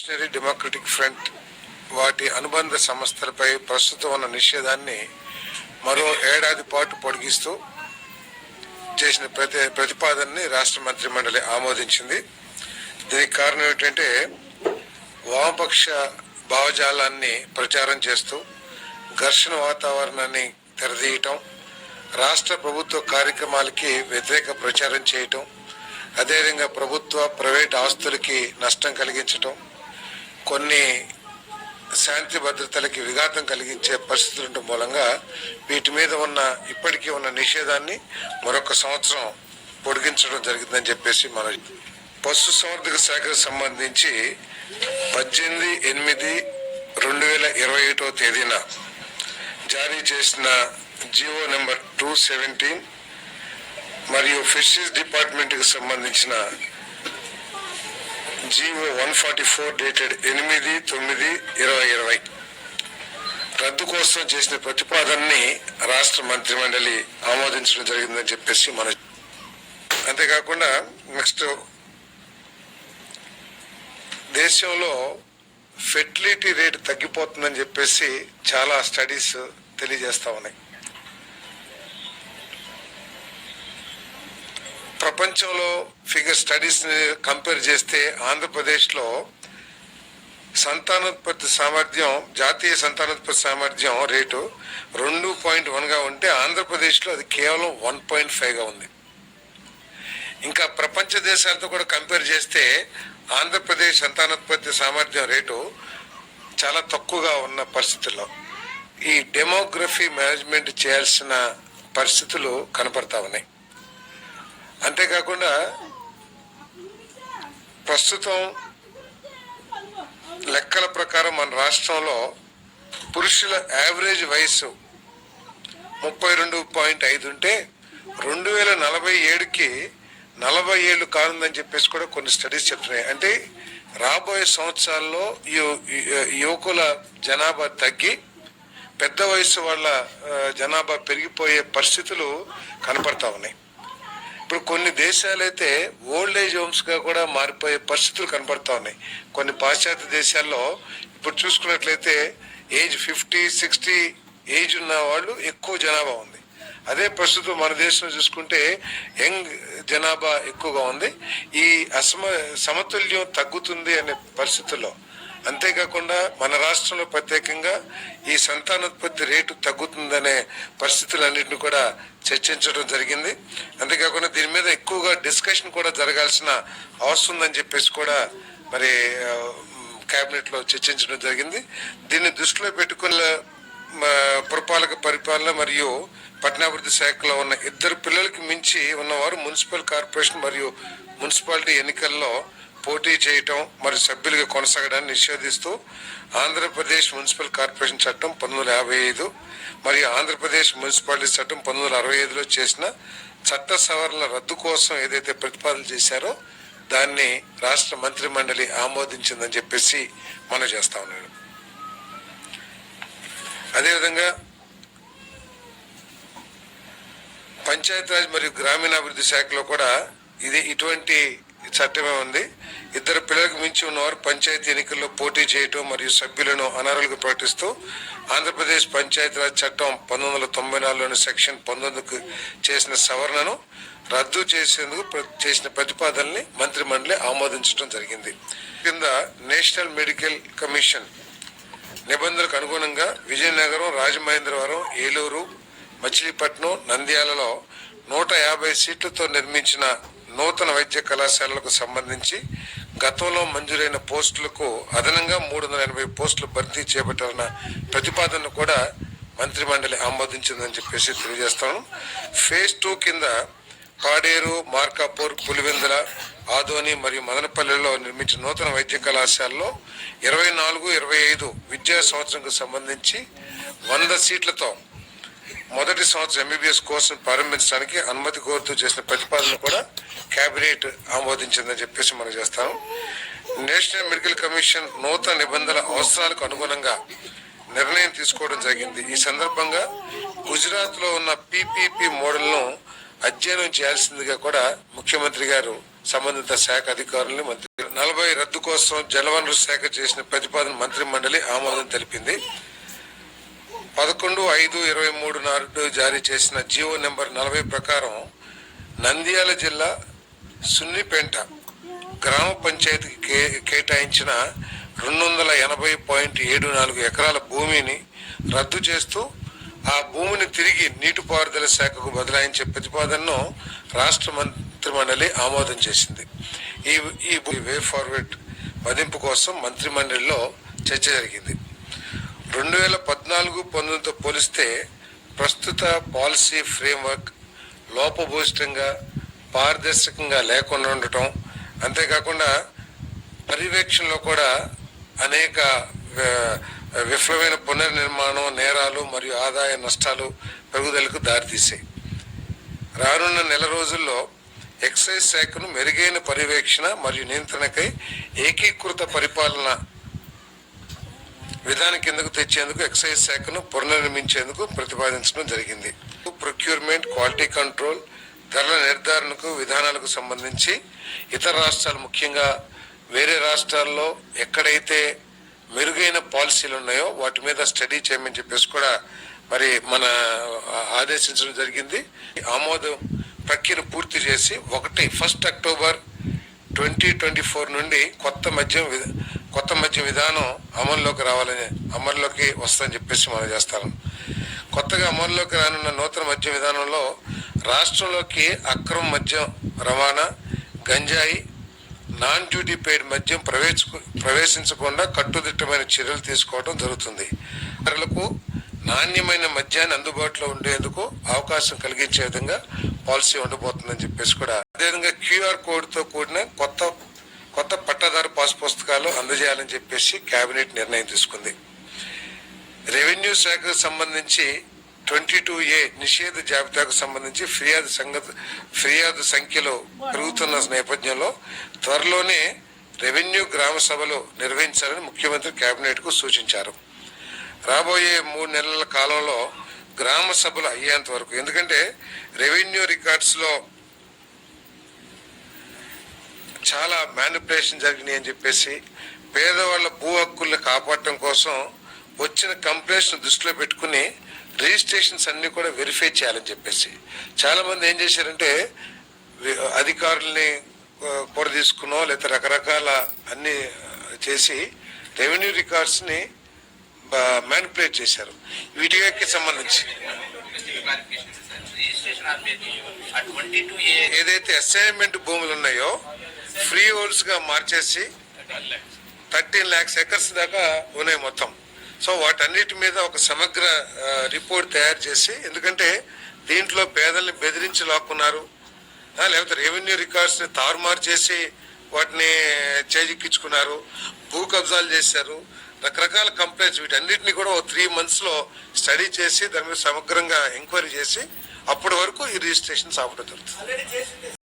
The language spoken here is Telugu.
రెవల్యూషనరీ డెమోక్రటిక్ ఫ్రంట్ వాటి అనుబంధ సంస్థలపై ప్రస్తుతం ఉన్న నిషేధాన్ని మరో ఏడాది పాటు పొడిగిస్తూ చేసిన ప్రతి ప్రతిపాదనని రాష్ట్ర మంత్రి మండలి ఆమోదించింది. దీనికి కారణం ఏంటంటే వామపక్ష భావజాలాన్ని ప్రచారం చేస్తూ ఘర్షణ వాతావరణాన్ని తెరదీయటం రాష్ట్ర ప్రభుత్వ కార్యక్రమాలకి వ్యతిరేక ప్రచారం చేయటం అదేవిధంగా ప్రభుత్వ ప్రైవేట్ ఆస్తులకి నష్టం కలిగించటం కొన్ని శాంతి భద్రతలకి విఘాతం కలిగించే పరిస్థితులు ఉండటం మూలంగా వీటి మీద ఉన్న ఇప్పటికీ ఉన్న నిషేధాన్ని మరొక సంవత్సరం పొడిగించడం జరిగిందని చెప్పేసి మన పశు సంవర్ధక శాఖకు సంబంధించి పద్దెనిమిది ఎనిమిది రెండు వేల ఇరవై ఒకటో తేదీన జారీ చేసిన జియో నెంబర్ టూ సెవెంటీన్ మరియు ఫిషరీస్ డిపార్ట్మెంట్కి సంబంధించిన GO one forty four dated ఎనిమిది తొమ్మిది ఇరవై ఇరవై. రద్దు కోసం చేసిన ప్రతిపాదనని రాష్ట్ర మంత్రి మండలి ఆమోదించడం జరిగిందని చెప్పేసి మన అంతేకాకుండా నెక్స్ట్ దేశంలో ఫెర్టిలిటీ రేట్ తగ్గిపోతుందని చెప్పేసి చాలా స్టడీస్ తెలియజేస్తా ఉన్నాయి. ప్రపంచంలో ఫిగర్ స్టడీస్ని కంపేర్ చేస్తే ఆంధ్రప్రదేశ్లో సంతానోత్పత్తి సామర్థ్యం జాతీయ సంతానోత్పత్తి సామర్థ్యం రేటు రెండు పాయింట్ వన్గా ఉంటే ఆంధ్రప్రదేశ్లో అది కేవలం వన్ పాయింట్ ఫైవ్గా ఉంది. ఇంకా ప్రపంచ దేశాలతో కూడా కంపేర్ చేస్తే ఆంధ్రప్రదేశ్ సంతానోత్పత్తి సామర్థ్యం రేటు చాలా తక్కువగా ఉన్న పరిస్థితుల్లో. ఈ డెమోగ్రఫీ మేనేజ్మెంట్ చేయాల్సిన పరిస్థితులు కనపడతా ఉన్నాయి. అంతేకాకుండా ప్రస్తుతం లెక్కల ప్రకారం మన రాష్ట్రంలో పురుషుల యావరేజ్ వయసు ముప్పై రెండు పాయింట్ ఐదు ఉంటే రెండు వేల నలభై ఏడుకి నలభై ఏళ్ళు కానుందని చెప్పేసి కూడా కొన్ని స్టడీస్ చెప్తున్నాయి. అంటే రాబోయే సంవత్సరాల్లో యువకుల జనాభా తగ్గి పెద్ద వయసు వాళ్ళ జనాభా పెరిగిపోయే పరిస్థితులు కనపడతా ఉన్నాయి. ఇప్పుడు కొన్ని దేశాలైతే ఓల్డ్ ఏజ్ హోమ్స్గా కూడా మారిపోయే పరిస్థితులు కనపడతా ఉన్నాయి. కొన్ని పాశ్చాత్య దేశాల్లో ఇప్పుడు చూసుకున్నట్లయితే ఏజ్ ఫిఫ్టీ సిక్స్టీ ఏజ్ ఉన్న వాళ్ళు ఎక్కువ జనాభా ఉంది. అదే ప్రస్తుతం మన దేశంలో చూసుకుంటే యంగ్ జనాభా ఎక్కువగా ఉంది. ఈ అసమ సమతుల్యం తగ్గుతుంది అనే పరిస్థితుల్లో అంతేకాకుండా మన రాష్ట్రంలో ప్రత్యేకంగా ఈ సంతానోత్పత్తి రేటు తగ్గుతుందనే పరిస్థితులన్నింటిని కూడా చర్చించడం జరిగింది. అంతేకాకుండా దీని మీద ఎక్కువగా డిస్కషన్ కూడా జరగాల్సిన అవసరం ఉందని చెప్పేసి కూడా మరి క్యాబినెట్లో చర్చించడం జరిగింది. దీన్ని దృష్టిలో పెట్టుకున్న పురపాలక పరిపాలన మరియు పట్టణాభివృద్ధి శాఖలో ఉన్న ఇద్దరు పిల్లలకి మించి ఉన్నవారు మున్సిపల్ కార్పొరేషన్ మరియు మున్సిపాలిటీ ఎన్నికల్లో పోటీ చేయటం మరియు సభ్యులుగా కొనసాగడాన్ని నిషేధిస్తూ ఆంధ్రప్రదేశ్ మున్సిపల్ కార్పొరేషన్ చట్టం పంతొమ్మిది వందల యాభై ఐదు మరియు ఆంధ్రప్రదేశ్ మున్సిపాలిటీ చట్టం పంతొమ్మిది వందల అరవై ఐదులో చేసిన చట్ట సవరణ రద్దు కోసం ఏదైతే ప్రతిపాదన చేశారో దాన్ని రాష్ట్ర మంత్రి మండలి ఆమోదించిందని చెప్పేసి మనం చేస్తా ఉన్నాడు అదేవిధంగా పంచాయతీరాజ్ మరియు గ్రామీణాభివృద్ధి శాఖలో కూడా ఇది ఇటువంటి చట్టమే ఉంది. ఇద్దరు పిల్లలకు మించి ఉన్నవారు పంచాయతీ ఎన్నికల్లో పోటీ చేయటం మరియు సభ్యులను అనర్హులకు ప్రకటిస్తూ ఆంధ్రప్రదేశ్ పంచాయతీరాజ్ చట్టం పంతొమ్మిది వందల తొంభై నాలుగులోని సెక్షన్ పంతొమ్మిదికి చేసిన సవరణను రద్దు చేసేందుకు చేసిన ప్రతిపాదనని మంత్రి మండలి ఆమోదించడం జరిగింది. కింద నేషనల్ మెడికల్ కమిషన్ నిబంధనలకు అనుగుణంగా విజయనగరం రాజమహేంద్రవరం ఏలూరు మచిలీపట్నం నంద్యాలలో నూట యాభై సీట్లతో నిర్మించిన నూతన వైద్య కళాశాలలకు సంబంధించి గతంలో మంజూరైన పోస్టులకు అదనంగా మూడు వందల ఎనభై పోస్టులు భర్తీ చేపట్టాలన్న ప్రతిపాదనను కూడా మంత్రి మండలి ఆమోదించిందని చెప్పేసి తెలియజేస్తాను. ఫేజ్ టూ కింద పాడేరు మార్కాపూర్ పులివెందుల ఆదోని మరియు మదనపల్లెలో నిర్మించిన నూతన వైద్య కళాశాలలో ఇరవై నాలుగు ఇరవై ఐదు విద్యా సంవత్సరంకు సంబంధించి వంద సీట్లతో మొదటి సంవత్సరం ఎంబీబీఎస్ కోర్సును ప్రారంభించడానికి అనుమతి కోరుతూ చేసిన ప్రతిపాదన కూడా కేబినెట్ ఆమోదించిందని చెప్పేసి మనం చేస్తాం. నేషనల్ మెడికల్ కమిషన్ నూతన నిబంధనల అవసరాలకు అనుగుణంగా నిర్ణయం తీసుకోవడం జరిగింది. ఈ సందర్భంగా గుజరాత్లో ఉన్న పీపీపీ మోడల్ను అధ్యయనం చేయాల్సిందిగా కూడా ముఖ్యమంత్రి గారు సంబంధిత శాఖ అధికారులను మంత్రి నలభై రద్దు కోసం జలవనరుల శాఖ చేసిన ప్రతిపాదన మంత్రి మండలి ఆమోదం తెలిపింది. పదకొండు ఐదు ఇరవై మూడు నాడు జారీ చేసిన జీవో నెంబర్ నలభై ప్రకారం నంద్యాల జిల్లా సున్నిపెంట గ్రామ పంచాయతీకి కే- కేటాయించిన రెండు వందల ఎనభై పాయింట్ ఏడు నాలుగు ఎకరాల భూమిని రద్దు చేస్తూ ఆ భూమిని తిరిగి నీటిపారుదల శాఖకు బదలాయించే ప్రతిపాదనను రాష్ట్ర మంత్రి మండలి ఆమోదం చేసింది. ఈ ఈ వే ఫార్వర్డ్ మదింపు కోసం మంత్రి మండలిలో చర్చ జరిగింది. రెండు వేల పద్నాలుగు పంతొమ్మిదితో పోలిస్తే ప్రస్తుత పాలసీ ఫ్రేమ్వర్క్ లోపభూయిష్టంగా పారదర్శకంగా లేకుండా ఉండటం అంతేకాకుండా పర్యవేక్షణలో కూడా అనేక విఫలమైన పునర్నిర్మాణం నేరాలు మరియు ఆదాయ నష్టాలు పెరుగుదలకు దారితీసాయి రానున్న నెల రోజుల్లో ఎక్సైజ్ శాఖను మెరుగైన పర్యవేక్షణ మరియు నియంత్రణకై ఏకీకృత పరిపాలన విధానం కిందకు తెచ్చేందుకు ఎక్సైజ్ శాఖను పునర్నిర్మించేందుకు ప్రతిపాదించడం జరిగింది. ప్రొక్యూర్మెంట్ క్వాలిటీ కంట్రోల్ ధరల నిర్ధారణకు విధానాలకు సంబంధించి ఇతర రాష్ట్రాలు ముఖ్యంగా వేరే రాష్ట్రాల్లో ఎక్కడైతే మెరుగైన పాలసీలు ఉన్నాయో వాటి మీద స్టడీ చేయమని చెప్పేసి కూడా మరి మన ఆదేశించడం జరిగింది. ఆమోదం ప్రక్రియ పూర్తి చేసి ఒకటి first October twenty twenty four నుండి కొత్త మద్యం కొత్త మద్యం విధానం అమల్లోకి రావాలని అమల్లోకి వస్తుందని చెప్పేసి మనం చేస్తాను కొత్తగా అమల్లోకి రానున్న నూతన మద్యం విధానంలో రాష్ట్రంలోకి అక్రమ మద్యం రవాణా గంజాయి నాన్ డ్యూటీ పెయిడ్ మద్యం ప్రవేశ ప్రవేశించకుండా కట్టుదిట్టమైన చర్యలు తీసుకోవడం జరుగుతుంది. ప్రజలకు నాణ్యమైన మద్యాన్ని అందుబాటులో ఉండేందుకు అవకాశం కలిగించే విధంగా పాలసీ ఉండబోతుందని చెప్పేసి కూడా. అదేవిధంగా క్యూఆర్ కోడ్తో కూడిన కొత్త కొత్త పట్టాదారు పాస్ పుస్తకాలు అందజేయాలని చెప్పేసి కేబినెట్ నిర్ణయం తీసుకుంది. రెవెన్యూ శాఖకు సంబంధించి ట్వంటీ టూ ఏ నిషేధ జాబితాకు సంబంధించి ఫిర్యాదు సంగతి ఫిర్యాదు సంఖ్యలో పెరుగుతున్న నేపథ్యంలో త్వరలోనే రెవెన్యూ గ్రామ సభలు నిర్వహించాలని ముఖ్యమంత్రి కేబినెట్కు సూచించారు. రాబోయే మూడు నెలల కాలంలో గ్రామ సభలు అయ్యేంత వరకు ఎందుకంటే రెవెన్యూ రికార్డ్స్లో చాలా మ్యానిపులేషన్ జరిగినాయి అని చెప్పేసి పేదవాళ్ళ భూ హక్కుల్ని కాపాడటం కోసం వచ్చిన కంప్లైంట్స్ దృష్టిలో పెట్టుకుని రిజిస్ట్రేషన్స్ అన్ని కూడా వెరిఫై చేయాలని చెప్పేసి. చాలా మంది ఏం చేశారంటే అధికారుల్ని కూర కూడా తీసుకునో లేకపోతే రకరకాల అన్ని చేసి రెవెన్యూ రికార్డ్స్ని మ్యానిపులేట్ చేశారు. వీటికి సంబంధించి. ఏదైతే అసైన్మెంట్ భూములు ఉన్నాయో ఫ్రీ హోల్స్గా మార్చేసి థర్టీన్ ల్యాక్స్ ఎకర్స్ దాకా ఉన్నాయి మొత్తం. సో వాటన్నిటి మీద ఒక సమగ్ర రిపోర్ట్ తయారు చేసి ఎందుకంటే దీంట్లో పేదల్ని బెదిరించి లాక్కున్నారు. లేకపోతే రెవెన్యూ రికార్డ్స్ని తారుమారు చేసి వాటిని చేజిక్కించుకున్నారు. భూ కబ్జాలు చేశారు. రకరకాల కంప్లైంట్స్ వీటన్నిటిని కూడా ఒక త్రీ మంత్స్లో స్టడీ చేసి దాని మీద సమగ్రంగా ఎంక్వైరీ చేసి అప్పటి వరకు ఈ రిజిస్ట్రేషన్స్ ఆపడం జరుగుతుంది.